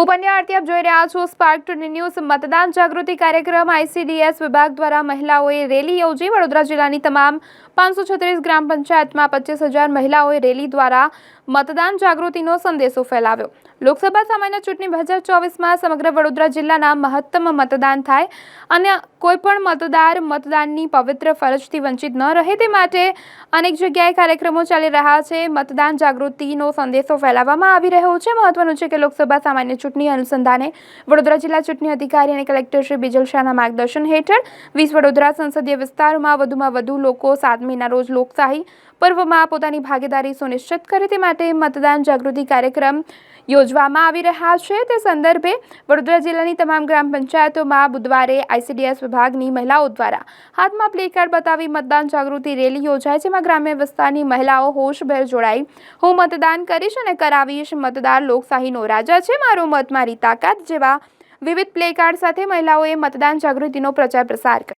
ઉપન્યા આરતી, આપ જોઈ રહ્યા છો સ્પાર્ક ટુડે ન્યૂઝ મતદાન જાગૃતિ કાર્યક્રમ. આઈસીડીએસ વિભાગ દ્વારા મહિલાઓએ રેલી યોજી. વડોદરા જિલ્લાની તમામ પાંચસો છત્રીસ ગ્રામ પંચાયતમાં પચીસ હજાર મહિલાઓએ રેલી દ્વારા મતદાન જાગૃતિનો સંદેશો ફેલાવ્યો. લોકસભા સામાન્ય ચૂંટણી બે હજાર ચોવીસમાં સમગ્ર વડોદરા જિલ્લાના મહત્તમ મતદાન થાય. અને કોઈપણ મતદાર મતદાનની પવિત્ર ફરજથી વંચિત ન રહે તે માટે અનેક જગ્યાએ કાર્યક્રમો ચાલી રહ્યા છે. મતદાન જાગૃતિનો સંદેશો ફેલાવવામાં આવી રહ્યો છે. મહત્વનું છે કે લોકસભા સામાન્ય ચૂંટણી અનુસંધાને વડોદરા જિલ્લા ચૂંટણી અધિકારી અને કલેક્ટર શ્રી બિજલ શાહના માર્ગદર્શન હેઠળ વીસ વડોદરા સંસદીય વિસ્તારમાં વધુમાં વધુ લોકો સાતમીના રોજ લોકશાહી પર્વમાં પોતાની ભાગીદારી સુનિશ્ચિત કરે તે માટે મતદાન જાગૃતિ કાર્યક્રમ યોજવામાં આવી રહ્યા છે. તે સંદર્ભે વડોદરા જિલ્લાની તમામ ગ્રામ પંચાયતોમાં બુધવારે આઈસીડીએસ વિભાગની મહિલાઓ દ્વારા હાથમાં પ્લે કાર્ડ બતાવી મતદાન જાગૃતિ રેલી યોજાય જેમાં ગ્રામ્ય વિસ્તારની મહિલાઓ હોશભેર જોડાઈ. હું મતદાન કરીશ અને કરાવીશ મતદાર લોકશાહીનો રાજા છે. મારો મત, મારી તાકાત જેવા વિવિધ પ્લે કાર્ડ સાથે મહિલાઓએ મતદાન જાગૃતિનો પ્રચાર પ્રસાર કર્યો.